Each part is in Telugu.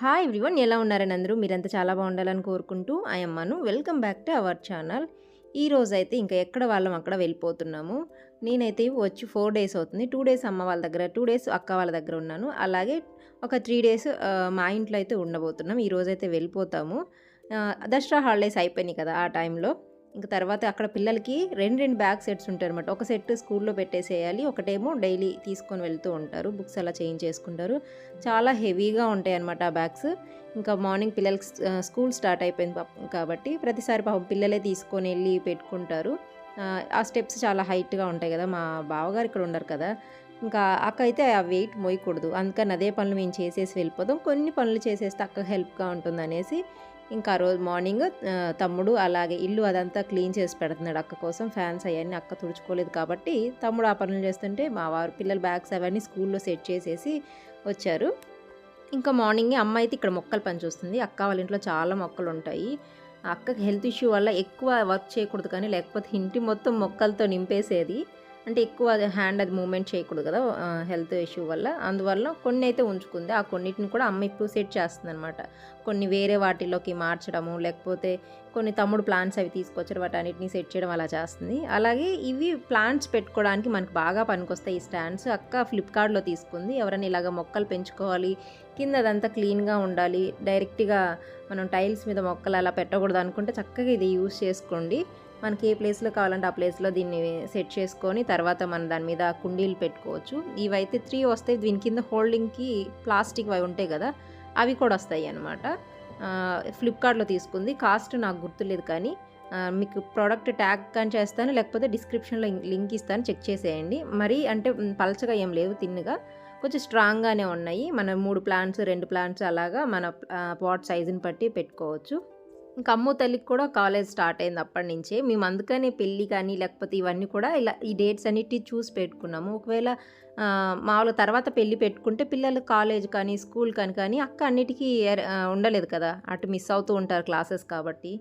హాయ్ ఎవ్రీవన్ ఎలా ఉన్నారని అందరూ? మీరంతా చాలా బాగుండాలని కోరుకుంటూ అమ్మను welcome back to our channel ఈ రోజు అయితే ఇంకా ఎక్కడ వాళ్ళం అక్కడ వెళ్ళిపోతున్నాము. నేనైతే వచ్చి ఫోర్ డేస్ అవుతుంది. టూ డేస్ అమ్మ వాళ్ళ దగ్గర టూ డేస్ అక్క వాళ్ళ దగ్గర ఉన్నాను. అలాగే ఒక త్రీ డేస్ మా ఇంట్లో అయితే ఉండబోతున్నాం. ఈ వెళ్ళిపోతాము. దసరా హాలిడేస్ అయిపోయినాయి కదా ఆ టైంలో ఇంకా తర్వాత అక్కడ పిల్లలకి రెండు రెండు బ్యాగ్ సెట్స్ ఉంటాయి అనమాట ఒక సెట్ స్కూల్లో పెట్టేసేయాలి ఒకటేమో డైలీ తీసుకొని వెళ్తూ ఉంటారు. బుక్స్ అలా చేంజ్ చేసుకుంటారు. చాలా హెవీగా ఉంటాయి అనమాట ఆ బ్యాగ్స్. ఇంకా మార్నింగ్ పిల్లలకి స్కూల్ స్టార్ట్ అయిపోయింది కాబట్టి ప్రతిసారి పాపం పిల్లలే తీసుకొని వెళ్ళి పెట్టుకుంటారు. ఆ, స్టెప్స్ చాలా హైట్గా ఉంటాయి కదా మా బావగారు ఇక్కడ ఉండరు కదా. ఇంకా అక్క అయితే ఆ వెయిట్ మోయకూడదు. అందుకని అదే పనులు మేము చేసేసి వెళ్ళిపోతాం కొన్ని పనులు చేసేస్తే అక్క హెల్ప్గా ఉంటుంది అనేసి ఇంకా ఆ రోజు మార్నింగ్ తమ్ముడు అలాగే ఇల్లు అదంతా క్లీన్ చేసి పెడుతున్నాడు అక్క కోసం. ఫ్యాన్స్ అవన్నీ అక్క తుడుచుకోలేదు కాబట్టి తమ్ముడు ఆ పనులు చేస్తుంటే మా వారు పిల్లల బ్యాగ్స్ అవన్నీ స్కూల్లో సెట్ చేసేసి వచ్చారు. ఇంకా మార్నింగే అమ్మ అయితే ఇక్కడ మొక్కలు పనిచేస్తుంది అక్క వాళ్ళ ఇంట్లో చాలా మొక్కలు ఉంటాయి. అక్కకి హెల్త్ ఇష్యూ వల్ల ఎక్కువ వర్క్ చేయకూడదు కానీ లేకపోతే ఇంటి మొత్తం మొక్కలతో నింపేసేది. అంటే ఎక్కువ అది హ్యాండ్ అది మూమెంట్ చేయకూడదు కదా హెల్త్ ఇష్యూ వల్ల. అందువల్ల కొన్ని అయితే ఉంచుకుంది. ఆ కొన్నిటిని కూడా అమ్మ ఇప్పుడు సెట్ చేస్తుంది అనమాట కొన్ని వేరే వాటిలోకి మార్చడము లేకపోతే కొన్ని తమ్ముడు ప్లాంట్స్ అవి తీసుకొచ్చారు వాటి అన్నిటిని సెట్ చేయడం అలా చేస్తుంది. అలాగే ఇవి ప్లాంట్స్ పెట్టుకోవడానికి మనకు బాగా పనికొస్తాయి ఈ స్టాండ్స్ అక్క ఫ్లిప్కార్ట్లో తీసుకుంది. ఎవరైనా ఇలాగ మొక్కలు పెంచుకోవాలి కింద అదంతా క్లీన్గా ఉండాలి. డైరెక్ట్గా మనం టైల్స్ మీద మొక్కలు అలా పెట్టకూడదు అనుకుంటే చక్కగా ఇది యూస్ చేసుకోండి. మనకి ఏ ప్లేస్లో కావాలంటే ఆ ప్లేస్లో దీన్ని సెట్ చేసుకొని తర్వాత మనం దాని మీద కుండీలు పెట్టుకోవచ్చు. ఇవైతే త్రీ వస్తాయి. దీని కింద హోల్డింగ్కి ప్లాస్టిక్ అవి ఉంటాయి కదా అవి కూడా వస్తాయి అన్నమాట. ఫ్లిప్కార్ట్లో తీసుకుంది. కాస్ట్ నాకు గుర్తులేదు కానీ మీకు ప్రోడక్ట్ ట్యాగ్ కానీ చేస్తాను లేకపోతే డిస్క్రిప్షన్లో లింక్ ఇస్తాను చెక్ చేసేయండి. మరి అంటే పలచగా ఏం లేవు తిన్నుగా. కొంచెం స్ట్రాంగ్గానే ఉన్నాయి. మన మూడు ప్లాంట్స్ రెండు ప్లాంట్స్ అలాగా మన పాట్ సైజుని బట్టి పెట్టుకోవచ్చు. ఇంకా అమ్మో తల్లికి కూడా కాలేజ్ స్టార్ట్ అయింది అప్పటి నుంచే మేము అందుకనే పెళ్ళి కానీ లేకపోతే ఇవన్నీ కూడా ఇలా ఈ డేట్స్ అన్నిటి చూసి పెట్టుకున్నాము. ఒకవేళ మామూలు తర్వాత పెళ్ళి పెట్టుకుంటే పిల్లలు కాలేజ్ కానీ స్కూల్ కానీ కానీ అక్క అన్నిటికీ ఉండలేదు కదా. అటు మిస్ అవుతూ ఉంటారు క్లాసెస్ కాబట్టి.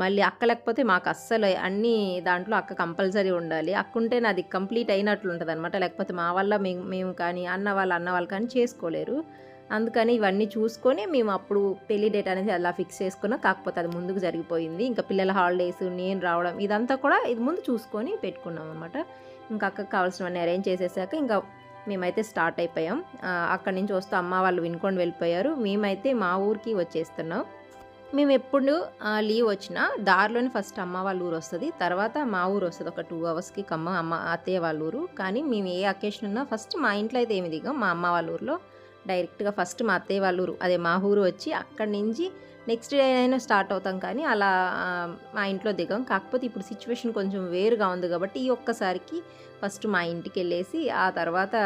మళ్ళీ అక్క లేకపోతే మాకు అస్సలు అన్ని దాంట్లో అక్క కంపల్సరీ ఉండాలి. అక్క ఉంటే నాది కంప్లీట్ అయినట్లు ఉంటుంది అనమాట లేకపోతే మా వల్ల మేము మేము కానీ అన్న వాళ్ళు అన్న వాళ్ళు కానీ చేసుకోలేరు. అందుకని ఇవన్నీ చూసుకొని మేము అప్పుడు పెళ్ళి డేట్ అనేది అలా ఫిక్స్ చేసుకున్నాం. కాకపోతే అది ముందుకు జరిగిపోయింది. ఇంకా పిల్లల హాలిడేస్ నేను రావడం ఇదంతా కూడా ఇది ముందు చూసుకొని పెట్టుకున్నాం అనమాట ఇంకా అక్కకి కావాల్సినవన్నీ అరేంజ్ చేసేసాక ఇంకా మేమైతే స్టార్ట్ అయిపోయాం. అక్కడి నుంచి వస్తూ అమ్మ వాళ్ళు వినుకొని వెళ్ళిపోయారు. మేమైతే మా ఊరికి వచ్చేస్తున్నాం. మేము ఎప్పుడు లీవ్ వచ్చినా దారిలోనే ఫస్ట్ అమ్మ వాళ్ళ ఊరు వస్తుంది. తర్వాత మా ఊరు వస్తుంది. ఒక టూ అవర్స్కి కమ్మ అమ్మ అత్తయ్య వాళ్ళ ఊరు. కానీ మేము ఏ అకేషన్ ఉన్నా ఫస్ట్ మా ఇంట్లో అయితే ఏమి దిగాం. మా అమ్మ వాళ్ళ ఊరిలో డైరెక్ట్గా ఫస్ట్ మా అత్తయ్య వాళ్ళ ఊరు. అదే మా ఊరు వచ్చి అక్కడి నుంచి నెక్స్ట్ డే అయినా స్టార్ట్ అవుతాం కానీ అలా మా ఇంట్లో దిగాం. కాకపోతే ఇప్పుడు సిచ్యువేషన్ కొంచెం వేరుగా ఉంది కాబట్టి ఈ ఒక్కసారికి ఫస్ట్ మా ఇంటికి వెళ్ళేసి ఆ తర్వాత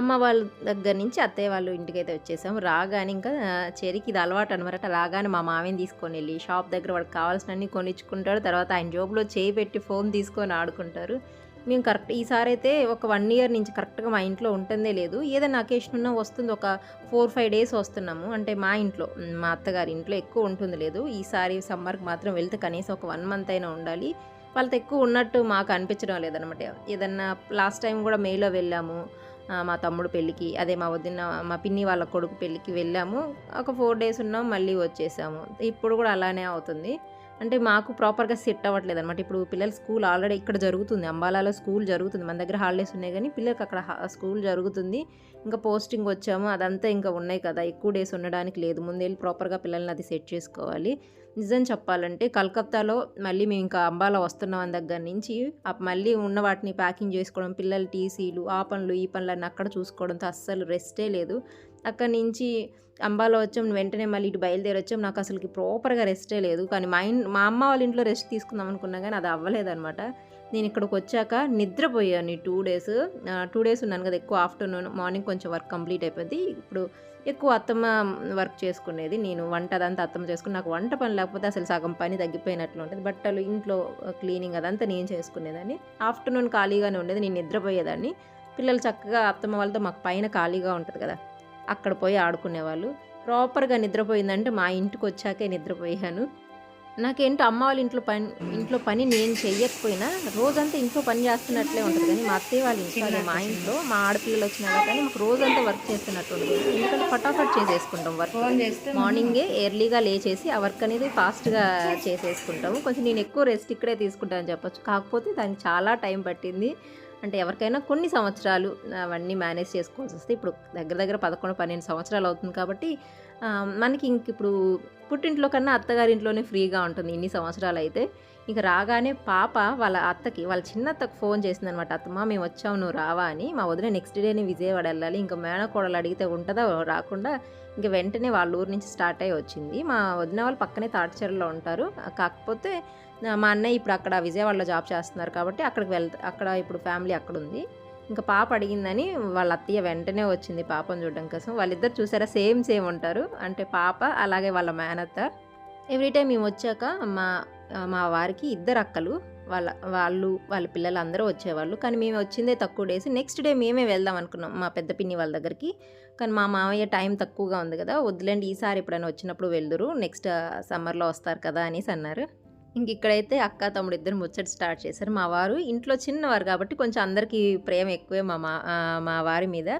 అమ్మ వాళ్ళ దగ్గర నుంచి అత్తయ్య వాళ్ళు ఇంటికి అయితే వచ్చేసాము రాగానే ఇంకా చెరికి ఇది అలవాటు అనమాట రాగానే మా మామయ్యని తీసుకొని వెళ్ళి షాప్ దగ్గర వాడికి కావాల్సినన్ని కొనిచ్చుకుంటాడు. తర్వాత ఆయన జోబులో చేయి పెట్టి ఫోన్ తీసుకొని ఆడుకుంటారు. మేము కరెక్ట్ ఈసారి అయితే ఒక వన్ ఇయర్ నుంచి కరెక్ట్గా మా ఇంట్లో ఉంటుందే లేదు. ఏదైనా అకేషన్ ఉన్నా వస్తుంది. ఒక ఫోర్ ఫైవ్ డేస్ వస్తున్నాము. అంటే మా ఇంట్లో మా అత్తగారి ఇంట్లో ఎక్కువ ఉంటుంది లేదు. ఈసారి సమ్మర్కి మాత్రం వెళ్తే కనీసం ఒక వన్ మంత్ అయినా ఉండాలి. వాళ్ళతో ఎక్కువ ఉన్నట్టు మాకు అనిపించడం లేదనమాట ఏదన్నా లాస్ట్ టైం కూడా మేలో వెళ్ళాము. మా తమ్ముడు పెళ్ళికి అదే మా వదిన మా పిన్ని వాళ్ళ కొడుకు పెళ్ళికి వెళ్ళాము. ఒక ఫోర్ డేస్ ఉన్నాం మళ్ళీ వచ్చేసాము. ఇప్పుడు కూడా అలానే అవుతుంది. అంటే మాకు ప్రాపర్గా సెట్ అవ్వట్లేదు అనమాట ఇప్పుడు పిల్లల స్కూల్ ఆల్రెడీ ఇక్కడ జరుగుతుంది. అంబాలాలో స్కూల్ జరుగుతుంది. మన దగ్గర హాలిడేస్ ఉన్నాయి కానీ పిల్లలకి అక్కడ స్కూల్ జరుగుతుంది. ఇంకా పోస్టింగ్ వచ్చాము. అదంతా ఇంకా ఉన్నాయి కదా. ఎక్కువ డేస్ ఉండడానికి లేదు. ముందేళ్ళు ప్రాపర్గా పిల్లల్ని అది సెట్ చేసుకోవాలి. నిజం చెప్పాలంటే కలకత్తాలో మళ్ళీ మేము ఇంకా అంబాలా వస్తున్నాం దగ్గర నుంచి మళ్ళీ ఉన్న వాటిని ప్యాకింగ్ చేసుకోవడం పిల్లల టీసీలు ఆ పనులు ఈ పనులు అన్నీ అక్కడ చూసుకోవడంతో అస్సలు రెస్టే లేదు. అక్కడి నుంచి అంబాలో వచ్చాం వెంటనే మళ్ళీ ఇటు బయలుదేరొచ్చాం నాకు అసలుకి ప్రాపర్గా రెస్టే లేదు. కానీ మా ఇన్ మా అమ్మ వాళ్ళ ఇంట్లో రెస్ట్ తీసుకుందాం అనుకున్నా కానీ అది అవ్వలేదనమాట నేను ఇక్కడికి వచ్చాక నిద్రపోయాను ఈ టూ డేస్ టూ డేస్ ఉన్నాను కదా ఎక్కువ ఆఫ్టర్నూన్ మార్నింగ్ కొంచెం వర్క్ కంప్లీట్ అయిపోయింది. ఇప్పుడు ఎక్కువ అత్తమ్మ వర్క్ చేసుకునేది నేను వంట అదంతా అత్తమ్మ చేసుకుని నాకు వంట పని లేకపోతే అసలు సగం పని తగ్గిపోయినట్లు ఉంటుంది. బట్టలు ఇంట్లో క్లీనింగ్ అదంతా నేను చేసుకునేదాన్ని. ఆఫ్టర్నూన్ ఖాళీగానే ఉండేది నేను నిద్రపోయేదాన్ని. పిల్లలు చక్కగా అత్తమ్మ వాళ్ళతో మాకు పైన ఖాళీగా ఉంటుంది కదా. అక్కడ పోయి ఆడుకునేవాళ్ళు. ప్రాపర్గా నిద్రపోయిందంటే మా ఇంటికి వచ్చాకే నిద్రపోయాను. నాకేంటో అమ్మ వాళ్ళ ఇంట్లో పని ఇంట్లో పని నేను చెయ్యకపోయినా రోజంతా ఇంట్లో పని చేస్తున్నట్లే ఉంటుంది. కానీ మా అత్తయ్య వాళ్ళ ఇంట్లో మా ఇంట్లో మా ఆడపిల్లలు వచ్చినా కానీ మాకు రోజంతా వర్క్ చేస్తున్నట్టు ఉంటుంది. ఎందుకంటే ఫటాఫట్ చేసేసుకుంటాం వర్క్. మార్నింగే ఎర్లీగా లేచేసి ఆ వర్క్ అనేది ఫాస్ట్గా చేసేసుకుంటాము. కొంచెం నేను ఎక్కువ రెస్ట్ ఇక్కడే తీసుకుంటానని చెప్పొచ్చు. కాకపోతే దానికి చాలా టైం పట్టింది. అంటే ఎవరికైనా కొన్ని సంవత్సరాలు అవన్నీ మేనేజ్ చేసుకోవాల్సి వస్తే ఇప్పుడు దగ్గర దగ్గర పదకొండు పన్నెండు సంవత్సరాలు అవుతుంది కాబట్టి మనకి ఇంక ఇప్పుడు పుట్టింట్లో కన్నా అత్తగారింట్లోనే ఫ్రీగా ఉంటుంది ఇన్ని సంవత్సరాలు అయితే. ఇంక రాగానే పాప వాళ్ళ అత్తకి వాళ్ళ చిన్న అత్తకు ఫోన్ చేసిందనమాట అత్తమ్మ మేము వచ్చాము నువ్వు రావా అని. మా వదిన నెక్స్ట్ డేనే విజయవాడ వెళ్ళాలి. ఇంకా మేనకోడలు అడిగితే ఉంటుందా రాకుండా ఇంక వెంటనే వాళ్ళ ఊరు నుంచి స్టార్ట్ అయ్యి వచ్చింది. మా వదిన వాళ్ళు పక్కనే తాటిచెరలో ఉంటారు. కాకపోతే మా అన్నయ్య ఇప్పుడు అక్కడ విజయవాడలో జాబ్ చేస్తున్నారు కాబట్టి అక్కడికి వెళ్ అక్కడ ఇప్పుడు ఫ్యామిలీ అక్కడ ఉంది ఇంకా పాప అడిగిందని వాళ్ళ అత్తయ్య వెంటనే వచ్చింది పాపను చూడడం కోసం. వాళ్ళిద్దరు చూసారా? సేమ్ సేమ్ ఉంటారు. అంటే పాప అలాగే వాళ్ళ మేనత్త. ఎవ్రీ టైం మేము వచ్చాక మా మా వారికి ఇద్దరు అక్కలు. వాళ్ళ వాళ్ళు వాళ్ళ పిల్లలు అందరూ వచ్చేవాళ్ళు. కానీ మేము వచ్చిందే తక్కువ డేస్. నెక్స్ట్ డే మేమే వెళ్దాం అనుకున్నాం మా పెద్ద పిన్ని వాళ్ళ దగ్గరికి. కానీ మా మామయ్య టైం తక్కువగా ఉంది కదా. వద్దులేండి ఈసారి ఎప్పుడైనా వచ్చినప్పుడు వెళ్దురు. నెక్స్ట్ సమ్మర్లో వస్తారు కదా అనేసి అన్నారు. ఇంక ఇక్కడైతే అక్క తమ్ముడు ఇద్దరు ముచ్చట స్టార్ట్ చేశారు. మా వారు ఇంట్లో చిన్నవారు కాబట్టి కొంచెం అందరికీ ప్రేమ ఎక్కువే మా మా మా వారి మీద.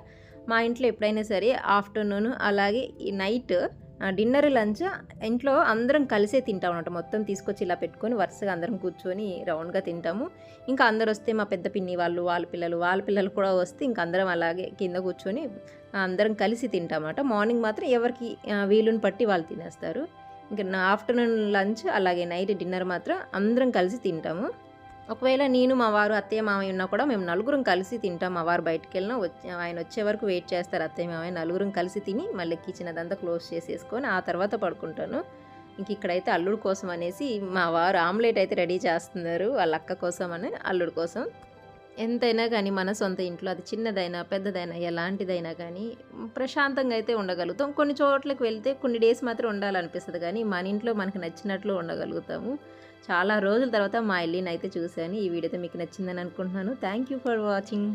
మా ఇంట్లో ఎప్పుడైనా సరే ఆఫ్టర్నూన్ అలాగే ఈ నైట్ డిన్నర్ లంచ్ ఇంట్లో అందరం కలిసే తింటాం అనమాట మొత్తం తీసుకొచ్చి ఇలా పెట్టుకొని వరుసగా అందరం కూర్చొని రౌండ్గా తింటాము. ఇంకా అందరు వస్తే మా పెద్ద పిన్ని వాళ్ళు వాళ్ళ పిల్లలు వాళ్ళ పిల్లలు కూడా వస్తే ఇంకా అందరం అలాగే కింద కూర్చొని అందరం కలిసి తింటామన్నమాట మార్నింగ్ మాత్రం ఎవరికి వీలుని పట్టి వాళ్ళు తినేస్తారు. ఆఫ్టర్నూన్ లంచ్ అలాగే నైట్ డిన్నర్ మాత్రం అందరం కలిసి తింటాము. ఒకవేళ నేను మా వారు అత్తయ్య మామయ్య ఉన్నా కూడా మేము నలుగురం కలిసి తింటాం. మా వారు బయటకు వెళ్ళినా వచ్చి ఆయన వచ్చే వరకు వెయిట్ చేస్తారు. అత్తయ్య మామయ్య నలుగురం కలిసి తిని మళ్ళీ కిచెన్ అదంతా క్లోజ్ చేసేసుకొని ఆ తర్వాత పడుకుంటాను. ఇంక ఇక్కడైతే అల్లుడు కోసం అనేసి మా వారు ఆమ్లెట్ అయితే రెడీ చేస్తున్నారు వాళ్ళ అక్క కోసం అని అల్లుడు కోసం. ఎంతైనా కానీ మన సొంత ఇంట్లో అది చిన్నదైనా పెద్దదైనా ఎలాంటిదైనా కానీ ప్రశాంతంగా అయితే ఉండగలుగుతాం. కొన్ని చోట్లకు వెళ్తే కొన్ని డేస్ మాత్రం ఉండాలనిపిస్తుంది కానీ మన ఇంట్లో మనకు నచ్చినట్లు ఉండగలుగుతాము. చాలా రోజుల తర్వాత మా ఇల్లుని అయితే చూశాను. ఈ వీడియోతో మీకు నచ్చిందని అనుకుంటున్నాను. Thank you for watching